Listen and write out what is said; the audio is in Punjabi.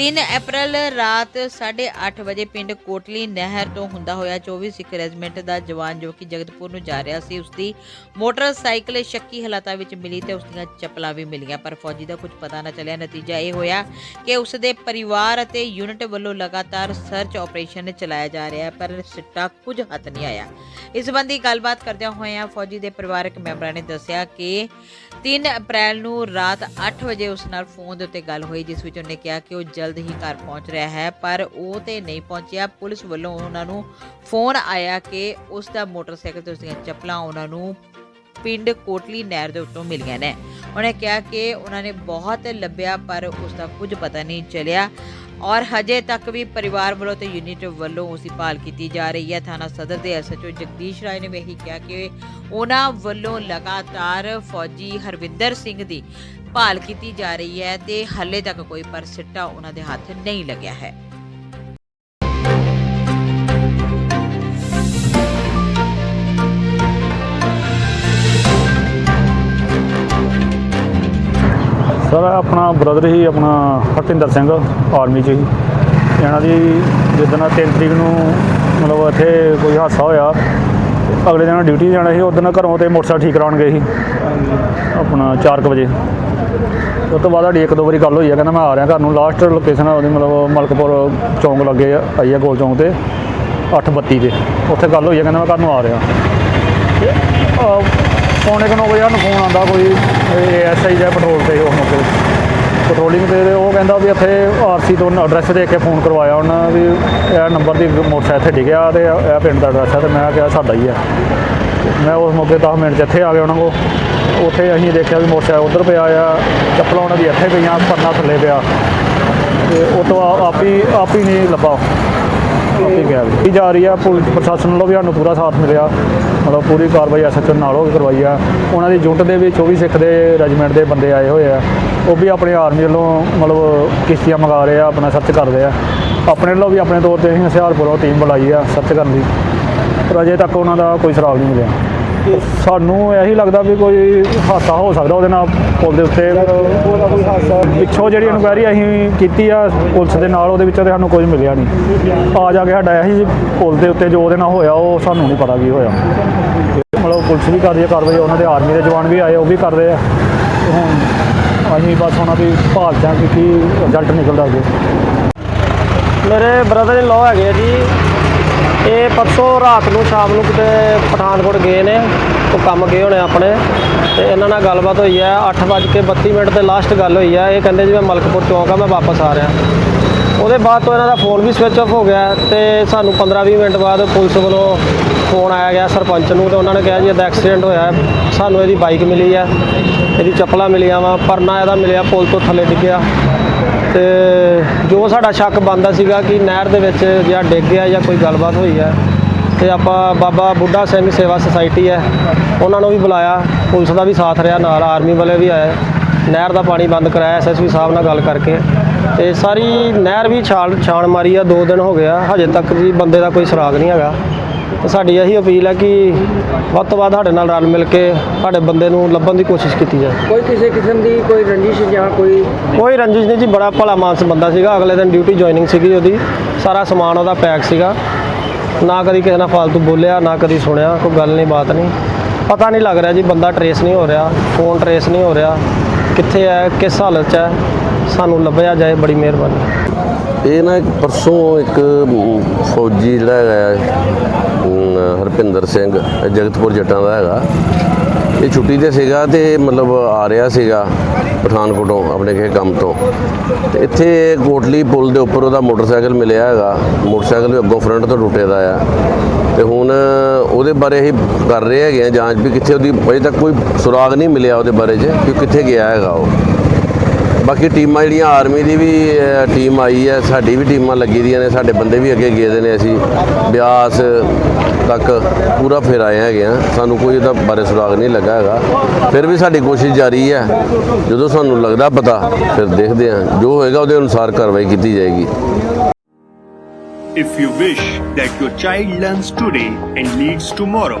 3 ਅਪ੍ਰੈਲ ਰਾਤ 8:30 ਵਜੇ ਪਿੰਡ ਕੋਟਲੀ ਨਹਿਰ ਤੋਂ ਹੁੰਦਾ ਹੋਇਆ 24 ਸਿੱਖ ਰੈਜੀਮੈਂਟ ਦਾ ਜਵਾਨ ਜੋ ਕਿ ਜਗਤਪੁਰ ਨੂੰ ਜਾ ਰਿਹਾ ਸੀ ਉਸ ਦੀ ਮੋਟਰਸਾਈਕਲ ਸ਼ੱਕੀ ਹਾਲਾਤਾਂ ਵਿੱਚ ਮਿਲੀ ਤੇ ਉਸ ਦੀਆਂ ਚੱਪਲਾਂ ਵੀ ਮਿਲੀਆਂ, ਪਰ ਫੌਜੀ ਦਾ ਕੁਝ ਪਤਾ ਨਾ ਚੱਲਿਆ। ਨਤੀਜਾ ਇਹ ਹੋਇਆ ਕਿ ਉਸ ਦੇ ਪਰਿਵਾਰ ਅਤੇ ਯੂਨਿਟ ਵੱਲੋਂ ਲਗਾਤਾਰ ਸਰਚ ਆਪਰੇਸ਼ਨ ਚਲਾਇਆ ਜਾ ਰਿਹਾ ਹੈ, ਪਰ ਸਿੱਟਾ ਕੁਝ ਹੱਥ ਨਹੀਂ ਆਇਆ। ਇਸ ਸੰਬੰਧੀ ਗੱਲਬਾਤ ਕਰਦਿਆਂ ਹੋਇਆਂ ਫੌਜੀ ਦੇ ਪਰਿਵਾਰਕ ਮੈਂਬਰਾਂ ਨੇ ਦੱਸਿਆ ਕਿ 3 ਅਪ੍ਰੈਲ ਨੂੰ ਰਾਤ 8 ਵਜੇ ਉਸ ਨਾਲ ਫੋਨ ਦੇ ਉੱਤੇ ਗੱਲ ਹੋਈ, ਜਿਸ ਵਿੱਚ ਉਹਨੇ ਕਿਹਾ ਕਿ ਉਹ ਜਲਦ ਹੀ ਘਰ ਪਹੁੰਚ ਰਿਹਾ ਹੈ, ਪਰ ਉਹ ਤੇ ਨਹੀਂ ਪਹੁੰਚਿਆ। ਪੁਲਿਸ ਵੱਲੋਂ ਉਹਨਾਂ ਨੂੰ ਫੋਨ ਆਇਆ ਕਿ ਉਸ ਦਾ ਮੋਟਰਸਾਈਕਲ ਤੇ ਉਸ ਦੀਆਂ ਚੱਪਲਾਂ ਉਹਨਾਂ ਨੂੰ ਪਿੰਡ ਕੋਟਲੀ ਨਹਿਰ ਦੇ ਉੱਤੋਂ ਮਿਲੀਆਂ ਨੇ। ਉਹਨੇ ਕਿਹਾ ਕਿ ਉਹਨਾਂ ਨੇ ਬਹੁਤ ਲੱਭਿਆ, ਪਰ ਉਸ ਦਾ ਕੁਝ ਪਤਾ ਨਹੀਂ ਚੱਲਿਆ। ਔਰ ਹਜੇ ਤੱਕ ਵੀ ਪਰਿਵਾਰ ਵੱਲੋਂ ਤੇ ਯੂਨਿਟ ਵੱਲੋਂ ਉਸ ਦੀ ਭਾਲ ਕੀਤੀ ਜਾ ਰਹੀ ਹੈ। ਥਾਣਾ ਸਦਰ ਦੇ ਐਸਐਚਓ ਜਗਦੀਸ਼ ਰਾਏ ਨੇ ਵੀ ਇਹੀ ਕਿਹਾ ਕਿ ਉਹਨਾਂ ਵੱਲੋਂ ਲਗਾਤਾਰ ਫੌਜੀ ਹਰਵਿੰਦਰ ਸਿੰਘ ਦੀ ਭਾਲ ਕੀਤੀ ਜਾ ਰਹੀ ਹੈ ਤੇ ਹਾਲੇ ਤੱਕ ਕੋਈ ਪਰ ਸਿੱਟਾ ਉਹਨਾਂ ਦੇ ਹੱਥ ਨਹੀਂ ਲੱਗਿਆ ਹੈ। ਸਰ ਆਪਣਾ ਬ੍ਰਦਰ ਹੀ ਆਪਣਾ ਹਰਪਿੰਦਰ ਸਿੰਘ ਆਰਮੀ 'ਚ ਹੀ। ਇਹਨਾਂ ਦੀ ਜਿੱਦਣ 3 ਤਰੀਕ ਨੂੰ ਮਤਲਬ ਇੱਥੇ ਕੋਈ ਹਾਦਸਾ ਹੋਇਆ ਅਗਲੇ ਦਿਨ ਡਿਊਟੀ ਜਾਣਾ ਸੀ ਉਦੋਂ ਘਰੋਂ ਤੇ ਮੋਟਰਸਾਈਕਲ ਠੀਕ ਕਰਾਉਣ ਗਏ ਸੀ। ਆਪਣਾ 4 ਵਜੇ। ਉਸ ਤੋਂ ਬਾਅਦ ਸਾਡੀ ਇੱਕ ਦੋ ਵਾਰੀ ਗੱਲ ਹੋਈ ਆ ਕਹਿੰਦਾ ਮੈਂ ਆ ਰਿਹਾ ਘਰ ਨੂੰ। ਲਾਸਟ ਲੋਕੇਸ਼ਨ ਉਹਦੀ ਮਤਲਬ ਮਲਕਪੁਰ ਚੌਂਕ ਲੱਗੇ ਆਈ ਹੈ ਗੋਲ ਚੌਂਕ ਤੇ 832 ਤੇ। ਉੱਥੇ ਗੱਲ ਹੋਈ ਆ ਕਹਿੰਦਾ ਮੈਂ ਘਰ ਨੂੰ ਆ ਰਿਹਾ। ਤੇ, ਅਹ, ਪੌਣੇ ਕੁ ਨੌ ਵਜੇ ਸਾਨੂੰ ਫੋਨ ਆਉਂਦਾ ਕੋਈ ਐਸਆਈ ਜਾਂ ਪੈਟਰੋਲ ਤੇ ਉਹ ਮੌਕੇ ਪੈਟਰੋਲਿੰਗ ਤੇ ਉਹ ਕਹਿੰਦਾ ਵੀ ਇੱਥੇ ਆਰਸੀ ਤੋਂ ਐਡਰੈਸ ਦੇ ਕੇ ਫੋਨ ਕਰਵਾਇਆ ਉਹਨਾਂ ਵੀ ਇਹ ਨੰਬਰ ਦੀ ਮੋਟਰਸਾਈਕਲ ਇੱਥੇ ਡਿੱਗਿਆ ਤੇ ਇਹ ਪਿੰਡ ਦਾ ਐਡਰੈਸ ਹੈ ਤੇ ਮੈਂ ਕਿਹਾ ਸਾਡਾ ਹੀ ਹੈ ਮੈਂ ਉਸ ਮੌਕੇ 10 ਮਿੰਟ 'ਚ ਇੱਥੇ ਆ ਗਿਆ ਉਹਨਾਂ ਕੋਲ। ਉੱਥੇ ਅਸੀਂ ਦੇਖਿਆ ਵੀ ਮੋਟਰਸਾਈਕਲ ਉੱਧਰ ਪਿਆ ਆ, ਚੱਪਲਾਂ ਉਹਨਾਂ ਦੀ ਇੱਥੇ ਪਈਆਂ, ਪਰਨਾ ਥੱਲੇ ਪਿਆ। ਤੇ ਉਹ ਤੋਂ ਆ- ਆਪ ਹੀ ਆਪ ਹੀ ਨਹੀਂ ਲੱਭਾ। ਠੀਕ ਹੈ ਵੀ ਜਾ ਰਹੀ ਆ, ਪੁਲਿਸ ਪ੍ਰਸ਼ਾਸਨ ਵੱਲੋਂ ਵੀ ਸਾਨੂੰ ਪੂਰਾ ਸਾਥ ਮਿਲਿਆ। ਮਤਲਬ ਪੂਰੀ ਕਾਰਵਾਈ ਐਸਐਚਓ ਨਾਲ ਹੋ ਕੇ ਕਰਵਾਈ ਆ। ਉਹਨਾਂ ਦੀ ਯੂਨਿਟ ਦੇ ਵਿੱਚ 24 ਸਿੱਖ ਦੇ ਰੈਜੀਮੈਂਟ ਦੇ ਬੰਦੇ ਆਏ ਹੋਏ ਆ। ਉਹ ਵੀ ਆਪਣੇ ਆਰਮੀ ਵੱਲੋਂ ਮਤਲਬ ਕਿਸ਼ਤੀਆਂ ਮੰਗਾ ਰਹੇ ਆ, ਆਪਣਾ ਸਰਚ ਕਰਦੇ ਆ। ਆਪਣੇ ਵੱਲੋਂ ਵੀ ਆਪਣੇ ਤੌਰ ਤੇ ਅਸੀਂ ਹੁਸ਼ਿਆਰਪੁਰੋਂ ਟੀਮ ਬੁਲਾਈ ਆ ਸਰਚ ਕਰਨ ਦੀ। ਪਰ ਅਜੇ ਤੱਕ ਉਹਨਾਂ ਦਾ ਕੋਈ ਸੁਰਾਗ ਨਹੀਂ ਮਿਲਿਆ। ਸਾਨੂੰ ਇਹੀ ਲੱਗਦਾ ਵੀ ਕੋਈ ਹਾਦਸਾ ਹੋ ਸਕਦਾ ਉਹਦੇ ਨਾਲ ਪੁਲ ਦੇ ਉੱਤੇ। ਪਿੱਛੋਂ ਜਿਹੜੀ ਇਨਕੁਆਇਰੀ ਅਸੀਂ ਕੀਤੀ ਆ ਪੁਲਿਸ ਦੇ ਨਾਲ, ਉਹਦੇ ਵਿੱਚ ਤੇ ਸਾਨੂੰ ਕੁਝ ਮਿਲਿਆ ਨਹੀਂ। ਆ ਜਾ ਕੇ ਸਾਡਾ ਇਹੀ ਪੁਲ ਦੇ ਉੱਤੇ ਜੋ ਉਹਦੇ ਨਾਲ ਹੋਇਆ, ਉਹ ਸਾਨੂੰ ਨਹੀਂ ਪਤਾ ਕੀ ਹੋਇਆ। ਮਤਲਬ ਪੁਲਿਸ ਵੀ ਕਰਦੀ ਹੈ ਕਾਰਵਾਈ, ਉਹਨਾਂ ਦੇ ਆਰਮੀ ਦੇ ਜਵਾਨ ਵੀ ਆਏ, ਉਹ ਵੀ ਕਰ ਰਹੇ ਆ। ਹੁਣ ਅਸੀਂ ਬਸ ਉਹਨਾਂ ਦੀ ਭਾਲ ਚਾਂ ਕਿ ਕੀ ਰਿਜ਼ਲਟ ਨਿਕਲਦਾ ਅੱਗੇ। ਮੇਰੇ ਬ੍ਰਦਰ ਇਨ ਲਾਅ ਹੈਗੇ ਆ ਜੀ। ਇਹ ਪਰਸੋਂ ਰਾਤ ਨੂੰ ਸ਼ਾਮ ਨੂੰ ਕਿਤੇ ਪਠਾਨਕੋਟ ਗਏ ਨੇ, ਉਹ ਕੰਮ ਗਏ ਹੋਣੇ ਆਪਣੇ, ਤੇ ਇਹਨਾਂ ਨਾਲ ਗੱਲਬਾਤ ਹੋਈ ਹੈ 8:32 ਮਿੰਟ ਤੇ ਲਾਸਟ ਗੱਲ ਹੋਈ ਹੈ, ਇਹ ਕਹਿੰਦੇ ਜੀ ਮੈਂ ਮਲਕਪੁਰ ਚੌਂਕ ਆ, ਮੈਂ ਵਾਪਸ ਆ ਰਿਹਾ। ਉਹਦੇ ਬਾਅਦ ਤੋਂ ਇਹਨਾਂ ਦਾ ਫੋਨ ਵੀ ਸਵਿਚ ਆਫ ਹੋ ਗਿਆ ਤੇ ਸਾਨੂੰ 15-20 ਮਿੰਟ ਬਾਅਦ ਪੁਲਿਸ ਵੱਲੋਂ ਫੋਨ ਆਇਆ ਗਿਆ ਸਰਪੰਚ ਨੂੰ ਤੇ ਉਹਨਾਂ ਨੇ ਕਿਹਾ ਜੀ ਇਹਦਾ ਐਕਸੀਡੈਂਟ ਹੋਇਆ ਸਾਨੂੰ ਇਹਦੀ ਬਾਈਕ ਮਿਲੀ ਹੈ, ਇਹਦੀ ਚੱਪਲਾਂ ਮਿਲੀਆਂ ਵਾ, ਪਰਨਾ ਇਹਦਾ ਮਿਲਿਆ, ਪੁਲ ਤੋਂ ਥੱਲੇ ਡਿੱਗਿਆ। ਤੇ ਜੋ ਸਾਡਾ ਸ਼ੱਕ ਬੰਦਾ ਸੀਗਾ ਕਿ ਨਹਿਰ ਦੇ ਵਿੱਚ ਜਾਂ ਡਿੱਗ ਗਿਆ ਜਾਂ ਕੋਈ ਗੱਲਬਾਤ ਹੋਈ ਹੈ, ਤੇ ਆਪਾਂ ਬਾਬਾ ਬੁੱਢਾ ਸਿੰਘ ਸੇਵਾ ਸੁਸਾਇਟੀ ਹੈ, ਉਹਨਾਂ ਨੂੰ ਵੀ ਬੁਲਾਇਆ, ਪੁਲਿਸ ਦਾ ਵੀ ਸਾਥ ਰਿਹਾ ਨਾਲ, ਆਰਮੀ ਵਾਲੇ ਵੀ ਆਏ, ਨਹਿਰ ਦਾ ਪਾਣੀ ਬੰਦ ਕਰਾਇਆ ਐਸਐਸਪੀ ਸਾਹਿਬ ਨਾਲ ਗੱਲ ਕਰਕੇ, ਤੇ ਸਾਰੀ ਨਹਿਰ ਵੀ ਛਾਲ ਛਾਣ ਮਾਰੀ ਆ 2 ਦਿਨ ਹੋ ਗਿਆ ਹਜੇ ਤੱਕ ਵੀ ਬੰਦੇ ਦਾ ਕੋਈ ਸੁਰਾਗ ਨਹੀਂ ਹੈਗਾ। ਤੇ ਸਾਡੀ ਇਹੀ ਅਪੀਲ ਹੈ ਕਿ ਵੱਧ ਤੋਂ ਵੱਧ ਸਾਡੇ ਨਾਲ ਰਲ ਮਿਲ ਕੇ ਸਾਡੇ ਬੰਦੇ ਨੂੰ ਲੱਭਣ ਦੀ ਕੋਸ਼ਿਸ਼ ਕੀਤੀ ਜਾਏ। ਕੋਈ ਕਿਸੇ ਕਿਸਮ ਦੀ ਕੋਈ ਰੰਜਿਸ਼ ਜਾਂ ਕੋਈ ਕੋਈ ਰੰਜਿਸ਼ ਨਹੀਂ ਜੀ ਬੜਾ ਭਲਾ ਮਾਨਸ ਬੰਦਾ ਸੀਗਾ। ਅਗਲੇ ਦਿਨ ਡਿਊਟੀ ਜੁਆਇਨਿੰਗ ਸੀਗੀ ਉਹਦੀ। ਸਾਰਾ ਸਮਾਨ ਉਹਦਾ ਪੈਕ ਸੀਗਾ। ਨਾ ਕਦੀ ਕਿਸੇ ਨਾਲ ਫालतू ਬੋਲਿਆ ਨਾ ਕਦੀ ਸੁਣਿਆ ਕੋਈ ਗੱਲ ਨਹੀਂ ਬਾਤ ਨਹੀਂ। ਪਤਾ ਨਹੀਂ ਲੱਗ ਰਿਹਾ ਜੀ ਬੰਦਾ ਟਰੇਸ ਨਹੀਂ ਹੋ ਰਿਹਾ ਫੋਨ ਟਰੇਸ ਨਹੀਂ ਹੋ ਰਿਹਾ। ਕਿੱਥੇ ਹੈ ਕਿਸ ਹਾਲਤ 'ਚ ਹੈ ਸਾਨੂੰ ਲੱਭਿਆ ਜਾਏ ਬੜੀ ਮਿਹਰਬਾਨੀ। ਇਹ ਨਾ ਪਰਸੋਂ ਇੱਕ ਫੌਜੀ ਜਿਹੜਾ ਹੈਗਾ ਹੈ, ਹਰਪਿੰਦਰ ਸਿੰਘ ਜਗਤਪੁਰ ਜੱਟਾਂ ਦਾ ਹੈਗਾ। ਇਹ ਛੁੱਟੀ ਤੇ ਸੀਗਾ ਤੇ ਮਤਲਬ ਆ ਰਿਹਾ ਸੀਗਾ ਪਠਾਨਕੋਟੋਂ ਆਪਣੇ ਕਿਸੇ ਕੰਮ ਤੋਂ। ਤੇ ਇੱਥੇ ਕੋਟਲੀ ਪੁਲ ਦੇ ਉੱਪਰ ਉਹਦਾ ਮੋਟਰਸਾਈਕਲ ਮਿਲਿਆ ਹੈਗਾ। ਮੋਟਰਸਾਈਕਲ ਵੀ ਅੱਗੋਂ ਫਰੰਟ ਤੋਂ ਟੁੱਟੇ ਦਾ ਆ ਤੇ ਹੁਣ ਉਹਦੇ ਬਾਰੇ ਹੀ ਕਰ ਰਹੇ ਹੈਗੇ ਆ ਜਾਂਚ ਵੀ ਕਿੱਥੇ ਉਹਦੀ ਅਜੇ ਤੱਕ ਕੋਈ ਸੁਰਾਗ ਨਹੀਂ ਮਿਲਿਆ ਉਹਦੇ ਬਾਰੇ 'ਚ ਕਿ ਕਿੱਥੇ ਗਿਆ ਹੈਗਾ ਉਹ। ਬਾਕੀ ਟੀਮਾਂ ਜਿਹੜੀਆਂ ਆਰਮੀ ਦੀ ਵੀ ਟੀਮ ਆਈ ਹੈ ਸਾਡੀ ਵੀ ਟੀਮਾਂ ਲੱਗੀ ਦੀਆਂ ਨੇ ਸਾਡੇ ਬੰਦੇ ਵੀ ਅੱਗੇ ਗਏ ਦੇ ਨੇ ਅਸੀਂ। ਬਿਆਸ ਤੱਕ ਪੂਰਾ ਫਿਰ ਆਏ ਹੈਗੇ ਆ। ਸਾਨੂੰ ਕੋਈ ਇਹਦਾ ਬਾਰੇ ਸੁਰਾਗ ਨਹੀਂ ਲੱਗਾ ਹੈਗਾ। ਫਿਰ ਵੀ ਸਾਡੀ ਕੋਸ਼ਿਸ਼ ਜਾਰੀ ਹੈ। ਜਦੋਂ ਸਾਨੂੰ ਲੱਗਦਾ ਪਤਾ ਫਿਰ ਦੇਖਦੇ ਹਾਂ। ਜੋ ਹੋਏਗਾ ਉਹਦੇ ਅਨੁਸਾਰ ਕਾਰਵਾਈ ਕੀਤੀ ਜਾਏਗੀ। If you wish that your child learns today and leads tomorrow,